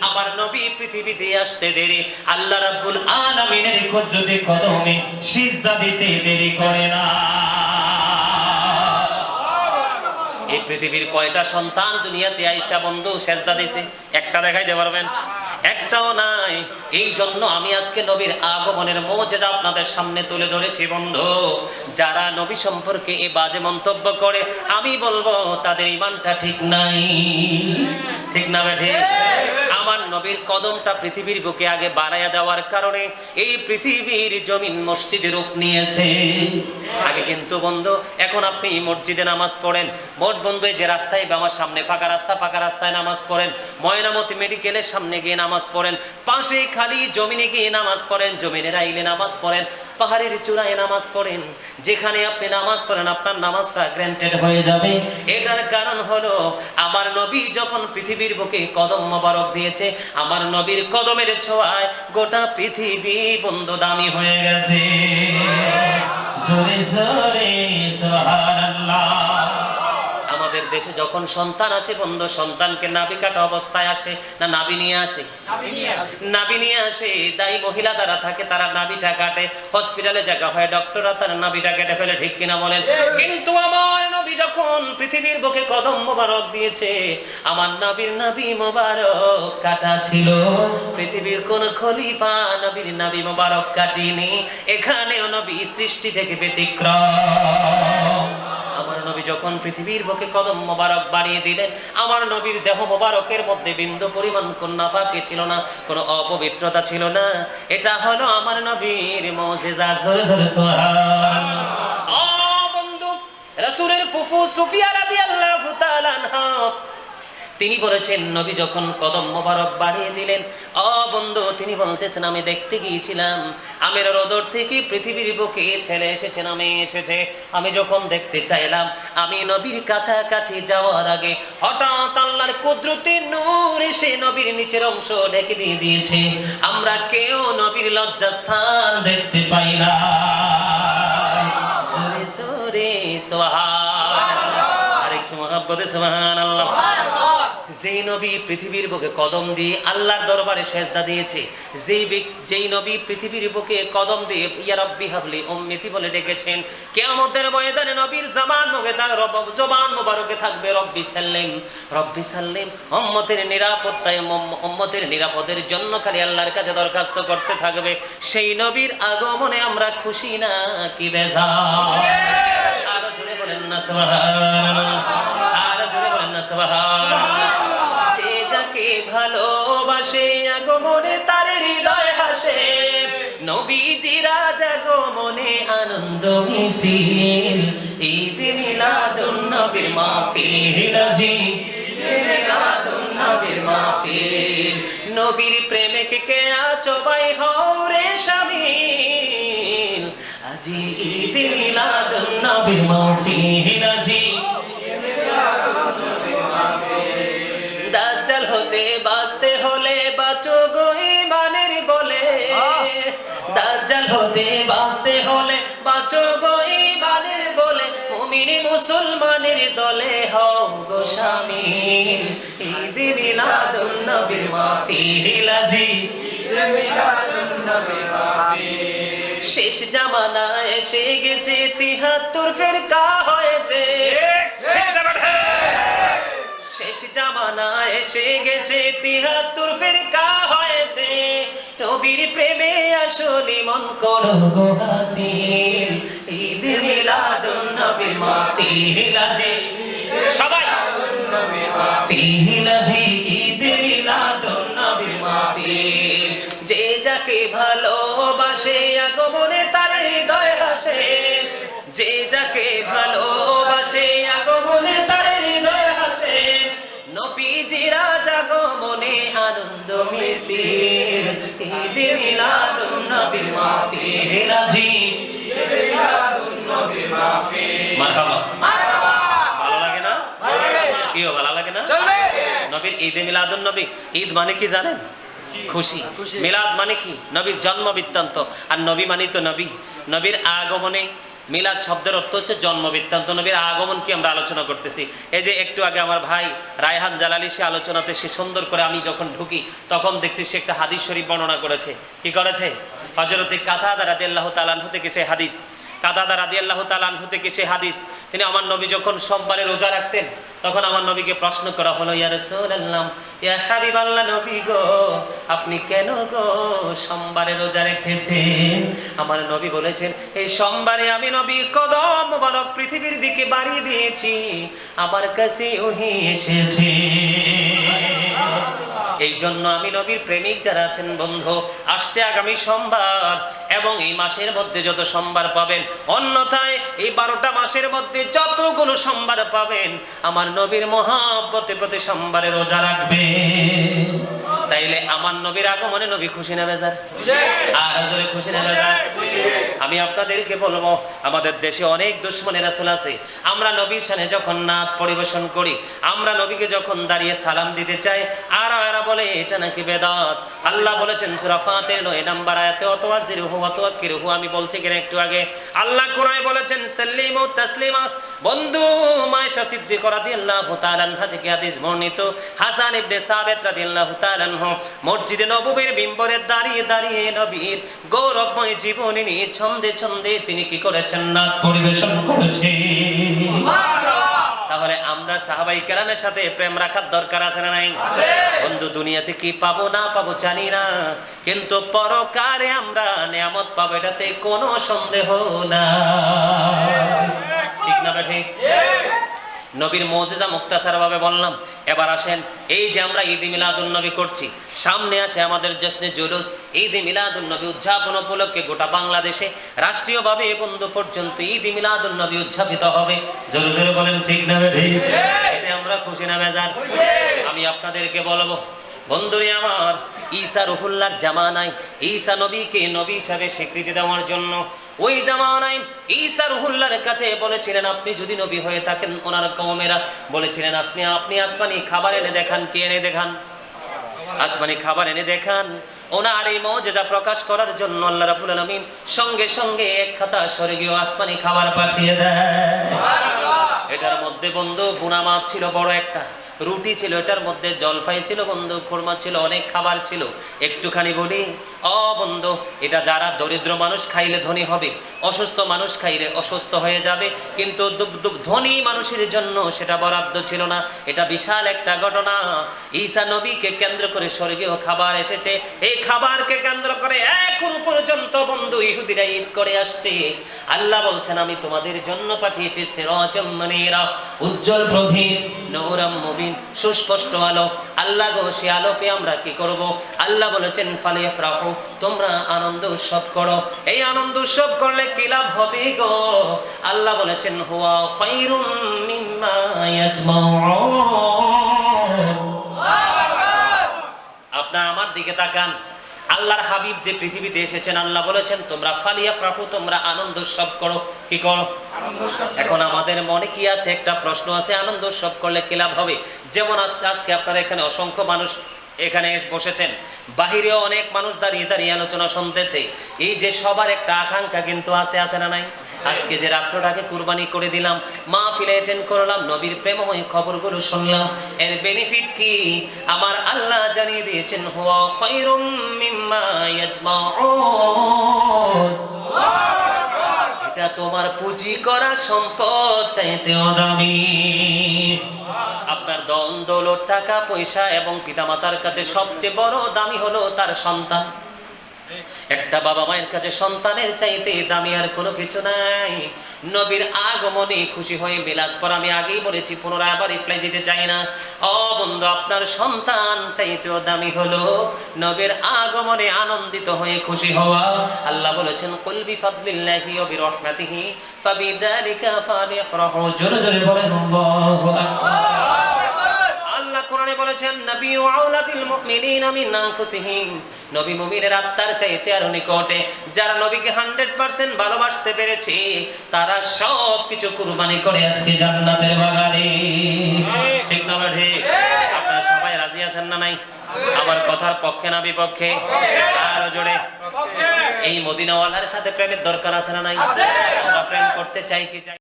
আমার নবী পৃথিবীতে আসতে দেরি। আল্লাহ রাব্বুল আলামিনের কুদরতে কদমে সিজদা দিতে দেরি করে না। এই পৃথিবীর কয়টা সন্তান দুনিয়াতে আইসা বন্ধু সেজদা দিছে? একটা দেখাইতে পারবেন? একটাও নাই। এই জন্য আমি আজকে নবীর আগমনের মৌজেজা আপনাদের সামনে তুলে ধরেছি, বন্ধু। যারা নবী সম্পর্কে এ বাজে মন্তব্য করে, আমি বলব, তাদের ইমানটা ঠিক নাই। ঠিক না, বেঠে? আমার নবীর কদমটা পৃথিবীর বুকে আগে বাড়াইয়া দেওয়ার কারণে এই পৃথিবীর জমিন মসজিদে রূপ নিয়েছে। আগে কিন্তু বন্ধু, এখন আপনি মসজিদে নামাজ পড়েন। মোট বন্ধু যে রাস্তায় বা আমার সামনে ফাঁকা রাস্তা, ফাঁকা রাস্তায় নামাজ পড়েন। ময়নামতি মেডিকেলের সামনে গিয়ে নামাজ পড়েন। পাশে খালি জমিনে গিয়ে নামাজ পড়েন। জমিনের আইলে নামাজ পড়েন। পাহাড়ের চূড়ায় নামাজ পড়েন। যেখানে আপনি নামাজ পড়েন, আপনার নামাজটা গ্র্যান্টেড হয়ে যাবে। এটার কারণ হলো, আমার নবী যখন পৃথিবীর বুকে কদম মোবারক দিয়েছে আমার নবীর কদমের ছোঁয়ায় গোটা পৃথিবী বন্ধু দামি হয়ে গেছে। জোরে জোরে সুবহানাল্লাহ। আমাদের দেশে যখন সন্তান আসে বন্ধু সন্তানকে নাভি কাটা অবস্থায় আসে না নাভি নিয়ে আসে? নাভি নিয়ে আসে। দায়ী মহিলা যারা থাকে তারা নাভিটা কাটে হসপিটালে জায়গা হয় ডক্টররা তার নাভিটা কেটে ফেলে ঠিক কিনা বলেন? কিন্তু আমার নবী যখন পৃথিবীর বুকে কদম মোবারক দিয়েছে আমার নবীর নাভি মোবারক কাটা ছিল। পৃথিবীর কোন খলিফা নবীর নাবি মোবারক কাটিনি এখানেও নবী সৃষ্টি থেকে ব্যতিক্রম। নবী যখন পৃথিবীর বুকে কদম মোবারক বাড়িয়ে দিলেন, আমার নবীর দেহ মোবারকের মধ্যে বিন্দু পরিমাণ কন্যাফাকে ছিল না, কোনো অপবিত্রতা ছিল না। এটা হলো আমার নবীর মৌজেজা। ঝরে ঝরে বন্ধু, রাসূলের ফুফু সুফিয়া রাদিয়াল্লাহু তাআলা তিনি বলেছেন, নবী যখন কদম মোবারক বাড়িয়ে দিলেন, অ বন্ধু, তিনি বলতেছেন, আমি দেখতে গিয়েছিলাম, আমের রোদর থেকে পৃথিবীর বুকে ছেলে এসেছে, নামে এসেছে। আমি যখন দেখতে চাইলাম, আমি নবীর কাছাকাছি যাওয়ার আগে হঠাৎ আল্লাহর কুদরতে নূর এসে নবীর নিচের অংশ ঢেকে দিয়ে দিয়েছে। আমরা কেউ নবীর লজ্জাস্থান দেখতে পাই না। জোরে জোরে, সোহান আরেকটু মহাব্বতে, সোহান আল্লাহ। যেই নবী পৃথিবীর বুকে কদম দিয়ে আল্লাহর দরবারে সেজদা দিয়েছে, যেই যেই নবী পৃথিবীর বুকে কদম দিয়ে ইয়া রব্বি হাবলি উম্মতি বলে ডেকেছেন, কিয়ামতের ময়দানে নবীর জামান মুখে জবান মোবারকে থাকবে রব্বি সাল্লিম। রব্বি সাল্লিম উম্মতের নিরাপত্তায় উম্ম- উম্মতের নিরাপদের জন্য খালি আল্লাহর কাছে দরখাস্ত করতে থাকবে। সেই নবীর আগমনে আমরা খুশি না, কি বেজা। আরও জোরে বলেন না, সুবহানাল্লাহ। আরও জোরে বলেন না, সুবহানাল্লাহ। ভালোবাসে আগমনে তার হৃদয় হাসে। নবীজিরা জাগমনে আনন্দ মিছিল। ঈদ মিলাদুন নবীর মাহফিল নবীর প্রেমে কে আছো ভাই, হও রে শামিল আজি ঈদ মিলাদুন নবীর মাহফিল জি দাজ্জাল বাঁচতে হলে বাঁচো গো ইমানের বলে, মুমিনি মুসলমানের দলে হও গো শামিল ঈদ নবীর শেষ জামানা এসে গেছে, তিহাত্তর ফেরকা হয়েছে। শেষ জামানা এসে গেছে, তিহাত্তর ফেরকা হয়েছে। নবীর প্রেমে আসলি মন করো গো হাসিল। ঈদ মিলাদুন নবীর মাহফিল সবাই। মাহফিল আজি, ঈদ মিলাদুন নবীর মাহফিল। যে যাকে ভালোবাসে আগমনে তার হৃদয় হাসে যে যাকে ভালোবাসে নবীজিরা জাগমনে আনন্দ মিছিল ঈদ মিলাদুন নবীর মাহফিল। আজি মারহাবা। ভালো লাগে না? কিও ভালো লাগে না? নবীর ঈদে মিলাদুন নবী। ঈদ মানে কি জানেন? খুশি। মিলাদ মানে কি? নবীর জন্ম বৃত্তান্ত। আর নবী মানে তো নবী। নবীর আগমনে মিলাদ শব্দের অর্থ হচ্ছে জন্ম বৃত্তান্ত নবীর আগমন কি আমরা আলোচনা করতেছি। এই যে একটু আগে আমার ভাই রায়হান জালালি সে আলোচনাতে সে সুন্দর করে আমি যখন ঢুকি, তখন দেখছি সে একটা হাদিস শরীফ বর্ণনা করেছে। কি করেছে? হজরতে কাথা দ্বারা দেল্লাহ তালান থেকে সে হাদিস। কাদাদা রাদি আল্লাহ তালানহু থেকে সে হাদিস, তিনি আমার নবী যখন সোমবারে রোজা রাখতেন, তখন আমার নবীকে প্রশ্ন করা হলো নবী গো, আপনি কেন গো সোমবারে রোজা রেখেছেন? আমার নবী বলেছেন, এই সোমবারে আমি নবী কদম মোবারক পৃথিবীর দিকে বাড়িয়ে দিয়েছি, আমার কাছে ওহি এসেছে। এই জন্য আমি নবীর প্রেমিক যারা আছেন বন্ধু আসতে আগামী সোমবার এবং এই মাসের মধ্যে যত সোমবার পাবেন অন্যথায় এই বারোটা মাসের মধ্যে যতগুলো সোমবার পাবেন আমার নবীর মহাব্বতে প্রতি সোমবারে রোজা রাখবে। তাইলে আমার নবীর আগমনে নবী খুশি না বেজার? আর জোরে খুশি না বেজার? আমি আপনাদেরকে বলব, আমাদের দেশে অনেক দুশ্মনের রাসূল আছে। আমরা নবীর সামনে যখন নাচ পরিবেশন করি, আমরা নবীকে যখন দাঁড়িয়ে সালাম দিতে চাই, আর এরা বলে, এটা নাকি বেদাত? আল্লাহ বলেছেন, সূরা ফাতির 9 নাম্বার আয়াতে অতওয়া জিরহু অতওয়া কিরহু আমি বলছি কিনা একটু আগে। আল্লাহ কোরআনে বলেছেন, সাল্লিম ও তাসলিমা। বন্ধু মায়েশা সিদ্দিক রাদিয়াল্লাহু তাআলা আনহা থেকে হাদিস বর্ণিত। হাসান ইবনে সাবিত রাদিয়াল্লাহু তাআলা আনহু মসজিদে নববীর মিম্বরে দাঁড়িয়ে দাঁড়িয়ে নবীর গৌরবময় জীবনী নিয়ে ছন্দে ছন্দে তিনি কি করেছেন? নাচ পরিবেশন করেছেন। তাহলে আমরা সাহাবাই কেরামের সাথে প্রেম রাখার দরকার আছে না নাই? বন্ধু দুনিয়াতে কি পাবো না পাবো জানি না। কিন্তু পরকারে আমরা নিয়ামত পাবো এটাতে কোনো সন্দেহ না ঠিক না ঠিক? নবীর মৌজেজা মুক্তাসার ভাবে বললাম, এবার আসেন, এই যে আমরা ঈদ মিলাদুল নবী করছি, সামনে আসে আমাদের জশ্নে জুলুস, ঈদ মিলাদুল নবী উদযাপন উপলক্ষে গোটা বাংলাদেশে রাষ্ট্রীয়ভাবে এ বন্ধু পর্যন্ত ঈদ মিলাদুল নবী উদযাপিত হবে। জোরে জোরে বলেন, ঠিক না এতে আমরা খুশি না বেজার। আমি আপনাদেরকে বলব, বন্ধুরে আমার, ঈসা রহুল্লার জামানায় ঈসা নবীকে নবী হিসাবে স্বীকৃতি দেওয়ার জন্য ওই জামানায় ঈসা রহুল্লার কাছে বলেছিলেন আপনি যদি নবী হয়ে থাকেন ওনার কওমেরা বলেছিলেন আসমি আপনি আসমানি খাবার এনে দেখান কে এনে দেখান? আসমানি খাবার এনে দেখান। ওনার এই মৌজেজা প্রকাশ করার জন্য আল্লাহ রাব্বুল আলামিন সঙ্গে সঙ্গে এক খাঁচা স্বর্গীয় আসমানি খাবার পাঠিয়ে দেয় এটার মধ্যে বন্ধু ভুনা মাছ ছিল বড় একটা। রুটি ছিল, এটার মধ্যে জলপাই ছিল বন্ধু, খুরমা ছিল, অনেক খাবার ছিল। একটুখানি বলি, অ বন্ধু, এটা যারা দরিদ্র মানুষ খাইলে ধনী হবে, অসুস্থ মানুষ খাইলে অসুস্থ হয়ে যাবে, কিন্তু ধনী মানুষের জন্য সেটা বরাদ্দ ছিল না। এটা বিশাল একটা ঘটনা। ঈসা নবীকে কেন্দ্র করে স্বর্গীয় খাবার এসেছে। এই খাবারকে কেন্দ্র করে এখনও পর্যন্ত বন্ধু ইহুদিরা ঈদ করে আসছে। আল্লাহ বলছেন, আমি তোমাদের জন্য পাঠিয়েছি সিরাজাম মুনীরা, উজ্জ্বল প্রদীপ নূরাম মুবিন সুস্পষ্ট আলো। আল্লাহ গো, সে আলোকে আমরা কি করব? আল্লাহ বলেছেন, ফালিয়াফরাহু, তোমরা আনন্দ উৎসব করো। এই আনন্দ উৎসব করলে কি লাভ হবে গো? আল্লাহ বলেছেন, হুয়া খায়রুম মিম্মা ইয়াজমাউন। আপনার আমার দিকে তাকান। আল্লাহর হাবিব যে পৃথিবীতে এসেছেন আল্লাহ বলেছেন তোমরা ফালিয়া ফ্রাহু তোমরা আনন্দ সব করো। কি করো? এখন আমাদের মনে কি আছে? একটা প্রশ্ন আছে আনন্দ সব করলে কি লাভ হবে? যেমন আজকে আজকে আপনারা এখানে অসংখ্য মানুষ এখানে বসেছেন বাহিরেও অনেক মানুষ দাঁড়িয়ে দাঁড়িয়ে আলোচনা শুনতেছে। এই যে সবার একটা আকাঙ্ক্ষা কিন্তু আছে আছে না নাই? আজকে যে রাত্রটাকে কুরবানি করে দিলাম মা ফিলে অ্যাটেন্ড করলাম, নবীর প্রেমময় খবরগুলো শুনলাম। এর বেনিফিট কি? আমার আল্লাহ জানিয়ে দিয়েছেন, হুয়া খায়রুম মিম্মা ইয়াজমাউন। এটা তোমার পুঁজি করা সম্পদ চাইতেও দামি আপনার দন টাকা, পয়সা এবং পিতামাতার কাছে সবচেয়ে বড় দামি হলো তার সন্তান। একটা বাবা মায়ের কাছে সন্তানের চাইতে দামি আর কোনো কিছু নাই। নবীর আগমনে খুশি হয়ে মিলাদ পর আমি আগেই বলেছি, পুনরায় আবার রিপ্লাই দিতে চাই না। ও বন্ধু, আপনার সন্তান চাইতেও দামি হলো। নবীর আগমনে আনন্দিত হয়ে খুশি হওয়া। আল্লাহ বলেছেন, কুল বিফাদলিল্লাহি ওয়া বিরহমাতিহি ফাবিযালিকা ফালিয়াফরাহু। জোরে জোরে বলেন, আল্লাহু আকবার। কোরআনে বলেছেন নবী আউলা বিল মুমিনিনা মিন আনফুসিহিম। নবী মুমিনের আত্মার চাইতে আরও নিকটে যারা নবীকে 100% ভালোবাসতে পেরেছে তারা সব কিছু কুরবানি করে আজকে জান্নাতের বাগানে। ঠিক না ঠিক আপনারা সবাই রাজি আছেন না নাই? আমার কথার পক্ষে না বিপক্ষে? আরও জোরে। এই মদিনাওয়ালার সাথে প্রেমের দরকার আছে না নাই? আমরা প্রেম করতে চাই কি চাই